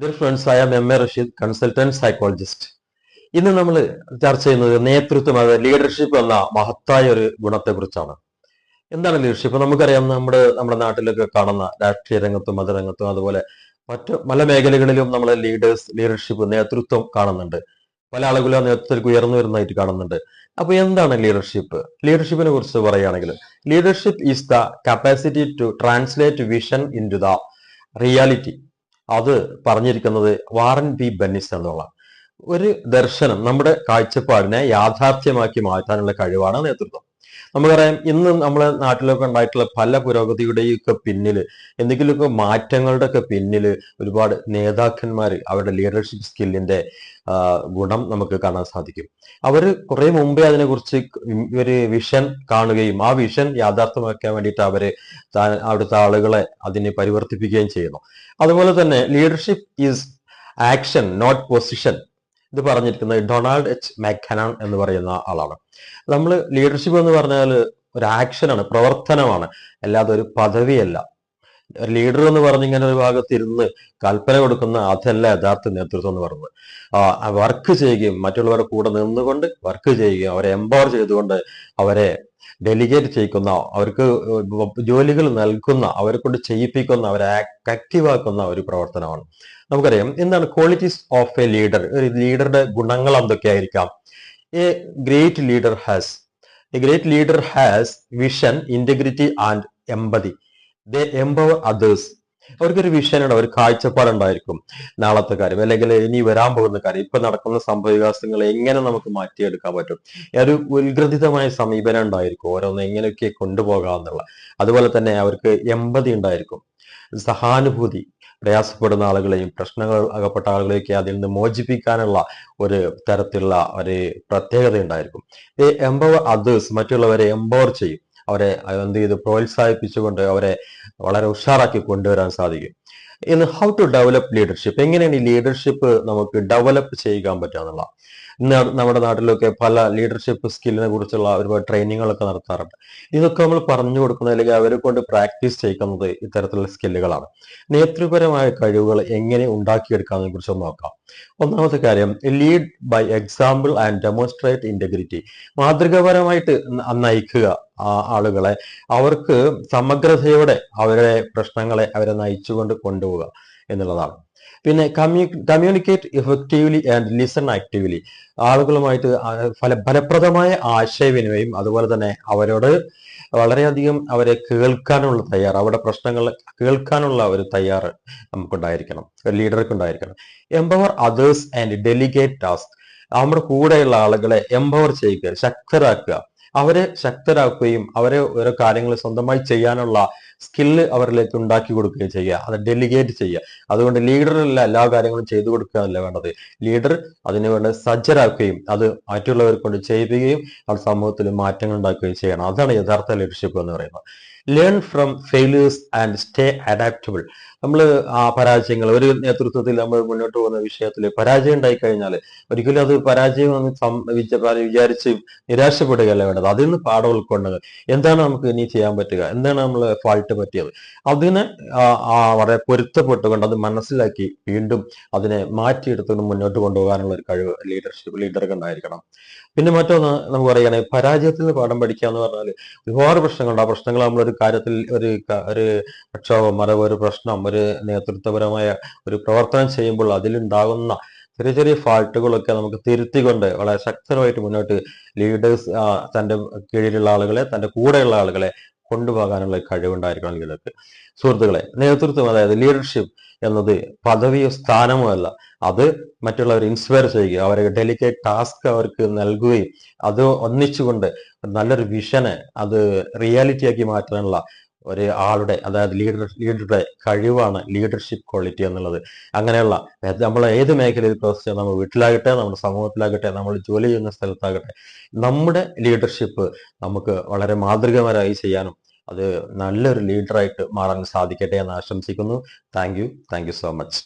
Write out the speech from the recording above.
Dear friends I am M A Rasheed consultant psychologist ഇന്ന് നമ്മൾ ചർച്ച ചെയ്യുന്നത് നേതൃത്വം അതായത് ലീഡർഷിപ്പ് എന്ന മഹത്തായ ഒരു ഗുണത്തെക്കുറിച്ചാണ്. എന്താണ് ലീഡർഷിപ്പ് നമുക്കറിയാം നമ്മുടെ നമ്മുടെ നാട്ടിലൊക്കെ കാണുന്ന രാഷ്ട്രീയ രംഗത്തും മതരംഗത്തും അതുപോലെ മറ്റു പല മേഖലകളിലും നമ്മൾ ലീഡേഴ്സ് ലീഡർഷിപ്പ് നേതൃത്വം കാണുന്നുണ്ട്. പല ആളുകളും ആ നേതൃത്വത്തിലേക്ക് ഉയർന്നു വരുന്നതായിട്ട് കാണുന്നുണ്ട്. അപ്പൊ എന്താണ് ലീഡർഷിപ്പ് ലീഡർഷിപ്പിനെ കുറിച്ച് പറയുകയാണെങ്കിൽ leadership is the capacity to translate vision into the reality അത് പറഞ്ഞിരിക്കുന്നത് വാറൻ ബി ബെന്നിസ് എന്നുള്ള ഒരു ദർശനം നമ്മുടെ കാഴ്ചപ്പാടിനെ യാഥാർത്ഥ്യമാക്കി മാറ്റാനുള്ള കഴിവാണ് നേതൃത്വം. നമുക്കറിയാം ഇന്ന് നമ്മളെ നാട്ടിലൊക്കെ ഉണ്ടായിട്ടുള്ള പല പുരോഗതിയുടെയൊക്കെ പിന്നിൽ എന്തെങ്കിലുമൊക്കെ മാറ്റങ്ങളുടെ ഒക്കെ പിന്നിൽ ഒരുപാട് നേതാക്കന്മാർ അവരുടെ ലീഡർഷിപ്പ് സ്കില്ലിന്റെ ഗുണം നമുക്ക് കാണാൻ സാധിക്കും. അവർ കുറെ മുമ്പേ അതിനെക്കുറിച്ച് ഒരു വിഷൻ കാണുകയും ആ വിഷൻ യാഥാർത്ഥ്യമാക്കാൻ വേണ്ടിയിട്ട് അവർ അവിടുത്തെ ആളുകളെ അതിനെ പരിവർത്തിപ്പിക്കുകയും ചെയ്യുന്നു. അതുപോലെ തന്നെ leadership is action not position ഇത് പറഞ്ഞിരിക്കുന്നത് ഡൊണാൾഡ് എച്ച് മാക്കനാൻ എന്ന് പറയുന്ന ആളാണ്. നമ്മൾ ലീഡർഷിപ്പ് എന്ന് പറഞ്ഞാൽ ഒരു ആക്ഷനാണ് പ്രവർത്തനമാണ്. അല്ലാതെ ഒരു പദവിയല്ല. ലീഡർ എന്ന് പറഞ്ഞ് ഇങ്ങനെ ഒരു ഭാഗത്ത് ഇരുന്ന് കൽപ്പന കൊടുക്കുന്ന അതല്ല യഥാർത്ഥ നേതൃത്വം എന്ന് പറയുന്നത്. വർക്ക് ചെയ്യുകയും മറ്റുള്ളവരുടെ കൂടെ നിന്നുകൊണ്ട് വർക്ക് ചെയ്യുകയും അവരെ എംപവർ ചെയ്തുകൊണ്ട് അവരെ ഡെലിഗേറ്റ് ചെയ്യിക്കുന്ന അവർക്ക് ജോലികൾ നൽകുന്ന അവരെ കൊണ്ട് ചെയ്യിപ്പിക്കുന്ന അവരെ ആക്റ്റീവാക്കുന്ന ഒരു പ്രവർത്തനമാണ്. നമുക്കറിയാം എന്താണ് ക്വാളിറ്റീസ് ഓഫ് എ ലീഡർ ഒരു ലീഡറുടെ ഗുണങ്ങൾ എന്തൊക്കെയായിരിക്കാം? A great leader has a great leader has vision integrity and empathy empower others അവർക്കൊരു വിഷനുണ്ട് ഒരു കാഴ്ചപ്പാടുണ്ടായിരിക്കും നാളത്തെ കാര്യം. അല്ലെങ്കിൽ ഇനി വരാൻ പോകുന്ന കാര്യം ഇപ്പൊ നടക്കുന്ന സംഭവവികാസങ്ങൾ എങ്ങനെ നമുക്ക് മാറ്റിയെടുക്കാൻ പറ്റും? ഒരു ഉത്ഗ്രഥിതമായ സമീപനം ഉണ്ടായിരിക്കും ഓരോന്ന് എങ്ങനെയൊക്കെ കൊണ്ടുപോകാമെന്നുള്ള അതുപോലെ തന്നെ അവർക്ക് എമ്പതി ഉണ്ടായിരിക്കും. സഹാനുഭൂതി പ്രയാസപ്പെടുന്ന ആളുകളെയും പ്രശ്നങ്ങൾ അകപ്പെട്ട ആളുകളെയൊക്കെ അതിൽ നിന്ന് മോചിപ്പിക്കാനുള്ള ഒരു തരത്തിലുള്ള ഒരു പ്രത്യേകത ഉണ്ടായിരിക്കും. എംപവർ അതേഴ്സ് മറ്റുള്ളവരെ എംപവർ ചെയ്യും. അവരെ എന്ത് ചെയ്ത്? പ്രോത്സാഹിപ്പിച്ചുകൊണ്ട് അവരെ വളരെ ഉഷാറാക്കി കൊണ്ടുവരാൻ സാധിക്കും. ഇന്ന് ഹൗ ടു ഡെവലപ്പ് ലീഡർഷിപ്പ് എങ്ങനെയാണ് ഈ ലീഡർഷിപ്പ് നമുക്ക് ഡെവലപ്പ് ചെയ്യാൻ പറ്റുക എന്നുള്ള ഇന്ന് നമ്മുടെ നാട്ടിലൊക്കെ പല ലീഡർഷിപ്പ് സ്കില്ലിനെ കുറിച്ചുള്ള ഒരുപാട് ട്രെയിനിങ്ങുകളൊക്കെ നടത്താറുണ്ട്. ഇതൊക്കെ നമ്മൾ പറഞ്ഞു കൊടുക്കുന്നത് അല്ലെങ്കിൽ അവരെ കൊണ്ട് പ്രാക്ടീസ് ചെയ്യിക്കുന്നത് ഇത്തരത്തിലുള്ള സ്കില്ലുകളാണ് നേതൃപരമായ കഴിവുകൾ എങ്ങനെ ഉണ്ടാക്കിയെടുക്കാമെന്നതിനെ കുറിച്ച് നോക്കാം. ഒന്നാമത്തെ കാര്യം lead by example and demonstrate integrity മാതൃകാപരമായിട്ട് നയിക്കുക ആളുകളെ. അവർക്ക് സമഗ്രതയോടെ അവരുടെ പ്രശ്നങ്ങളെ അവരെ നയിച്ചുകൊണ്ട് കൊണ്ടുപോവുക എന്നുള്ളതാണ്. പിന്നെ commu communicate effectively and listen actively ആളുകളുമായിട്ട് ഫല ഫലപ്രദമായ ആശയവിനിമയം അതുപോലെ തന്നെ അവരോട് വളരെയധികം അവരെ കേൾക്കാനുള്ള തയ്യാർ അവരുടെ പ്രശ്നങ്ങൾ കേൾക്കാനുള്ള ഒരു തയ്യാർ നമുക്കുണ്ടായിരിക്കണം ഒരു ലീഡർക്ക് ഉണ്ടായിരിക്കണം. Empower others and delegate task നമ്മുടെ കൂടെയുള്ള ആളുകളെ എംപവർ ചെയ്യുക ശക്തരാക്കുക. അവരെ ശക്തരാക്കുകയും അവരെ ഓരോ കാര്യങ്ങൾ സ്വന്തമായി ചെയ്യാനുള്ള സ്കില്ല് അവരിലേക്ക് ഉണ്ടാക്കി കൊടുക്കുകയും ചെയ്യുക. അത് ഡെലിഗേറ്റ് ചെയ്യുക. അതുകൊണ്ട് ലീഡറല്ല എല്ലാ കാര്യങ്ങളും ചെയ്തു കൊടുക്കുകയല്ല വേണ്ടത്. ലീഡർ അതിനു വേണ്ട സജ്ജരാക്കുകയും അത് മറ്റുള്ളവരെ കൊണ്ട് ചെയ്യിപ്പിക്കുകയും അവർ സമൂഹത്തിൽ മാറ്റങ്ങൾ ഉണ്ടാക്കുകയും ചെയ്യണം. അതാണ് യഥാർത്ഥ ലീഡർഷിപ്പ് എന്ന് പറയുന്നത്. Learn from failures and stay adaptable നമ്മൾ ആ പരാജയങ്ങൾ ഒരു നേതൃത്വത്തിൽ നമ്മൾ മുന്നോട്ട് പോകുന്ന വിഷയത്തിൽ പരാജയം ഉണ്ടായി കഴിഞ്ഞാൽ ഒരിക്കലും അത് പരാജയം വിചാരിച്ച് നിരാശപ്പെടുകയല്ല വേണ്ടത്. അതിൽ നിന്ന് പാഠം ഉൾക്കൊണ്ടത് എന്താണ് നമുക്ക് ഇനി ചെയ്യാൻ പറ്റുക? എന്താണ് നമ്മൾ ഫാൾട്ട് പറ്റിയത്. അതിന് വളരെ പൊരുത്തപ്പെട്ടുകൊണ്ട് അത് മനസ്സിലാക്കി വീണ്ടും അതിനെ മാറ്റിയെടുത്തുകൊണ്ട് മുന്നോട്ട് കൊണ്ടുപോകാനുള്ള ഒരു കഴിവ് ലീഡർഷിപ്പ് ലീഡർക്ക് ഉണ്ടായിരിക്കണം. പിന്നെ മറ്റൊന്ന് നമുക്ക് പറയുകയാണെങ്കിൽ പരാജയത്തിൽ നിന്ന് പാഠം പഠിക്കുക എന്ന് പറഞ്ഞാൽ ഒരുപാട് പ്രശ്നങ്ങളുണ്ട്. ആ പ്രശ്നങ്ങൾ നമ്മളൊരു കാര്യത്തിൽ ഒരു ഒരു പ്രക്ഷോഭം അഥവാ ഒരു പ്രശ്നം ഒരു നേതൃത്വപരമായ ഒരു പ്രവർത്തനം ചെയ്യുമ്പോൾ അതിലുണ്ടാകുന്ന ചെറിയ ചെറിയ ഫാൾട്ടുകളൊക്കെ നമുക്ക് തിരുത്തിക്കൊണ്ട് വളരെ ശക്തമായിട്ട് മുന്നോട്ട് ലീഡേഴ്സ് തന്റെ കീഴിലുള്ള ആളുകളെ തന്റെ കൂടെയുള്ള ആളുകളെ കൊണ്ടുപോകാനുള്ള കഴിവുണ്ടായിരിക്കണം ലീഡർക്ക് സുഹൃത്തുക്കളെ നേതൃത്വം അതായത് ലീഡർഷിപ്പ് എന്നത് പദവിയോ സ്ഥാനമോ അല്ല. അത് മറ്റുള്ളവരെ ഇൻസ്പയർ ചെയ്യുക അവരെ ഡെലിക്കേറ്റ് ടാസ്ക് അവർക്ക് നൽകുകയും അത് ഒന്നിച്ചുകൊണ്ട് നല്ലൊരു വിഷനെ അത് റിയാലിറ്റിയാക്കി മാറ്റാനുള്ള ഒരു ആളുടെ അതായത് ലീഡർ ലീഡറുടെ കഴിവാണ് ലീഡർഷിപ്പ് ക്വാളിറ്റി എന്നുള്ളത്. അങ്ങനെയുള്ള നമ്മൾ ഏത് മേഖലയിൽ പ്രവർത്തിച്ച നമ്മൾ വീട്ടിലാകട്ടെ നമ്മുടെ സമൂഹത്തിലാകട്ടെ നമ്മൾ ജോലി ചെയ്യുന്ന സ്ഥലത്താകട്ടെ നമ്മുടെ ലീഡർഷിപ്പ് നമുക്ക് വളരെ മാതൃകപരമായി ചെയ്യാനും അത് നല്ലൊരു ലീഡറായിട്ട് മാറാൻ സാധിക്കട്ടെ എന്ന് ആശംസിക്കുന്നു. Thank you thank you so much